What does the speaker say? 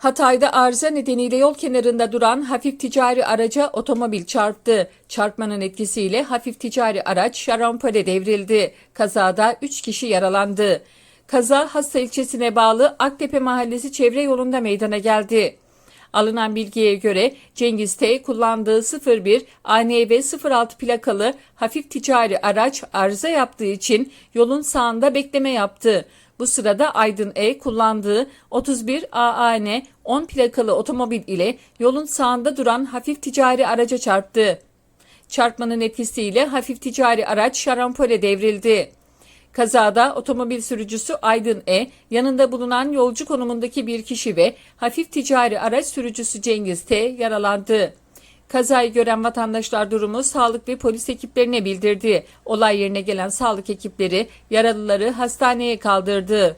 Hatay'da arıza nedeniyle yol kenarında duran hafif ticari araca otomobil çarptı. Çarpmanın etkisiyle hafif ticari araç şarampole devrildi. Kazada 3 kişi yaralandı. Kaza Hassa ilçesine bağlı Aktepe Mahallesi çevre yolunda meydana geldi. Alınan bilgiye göre Cengiz T kullandığı 01 ANV 06 plakalı hafif ticari araç arıza yaptığı için yolun sağında bekleme yaptı. Bu sırada Aydın E kullandığı 31 AAN 10 plakalı otomobil ile yolun sağında duran hafif ticari araca çarptı. Çarpmanın etkisiyle hafif ticari araç şarampole devrildi. Kazada otomobil sürücüsü Aydın E, yanında bulunan yolcu konumundaki bir kişi ve hafif ticari araç sürücüsü Cengiz T yaralandı. Kazayı gören vatandaşlar durumu sağlık ve polis ekiplerine bildirdi. Olay yerine gelen sağlık ekipleri yaralıları hastaneye kaldırdı.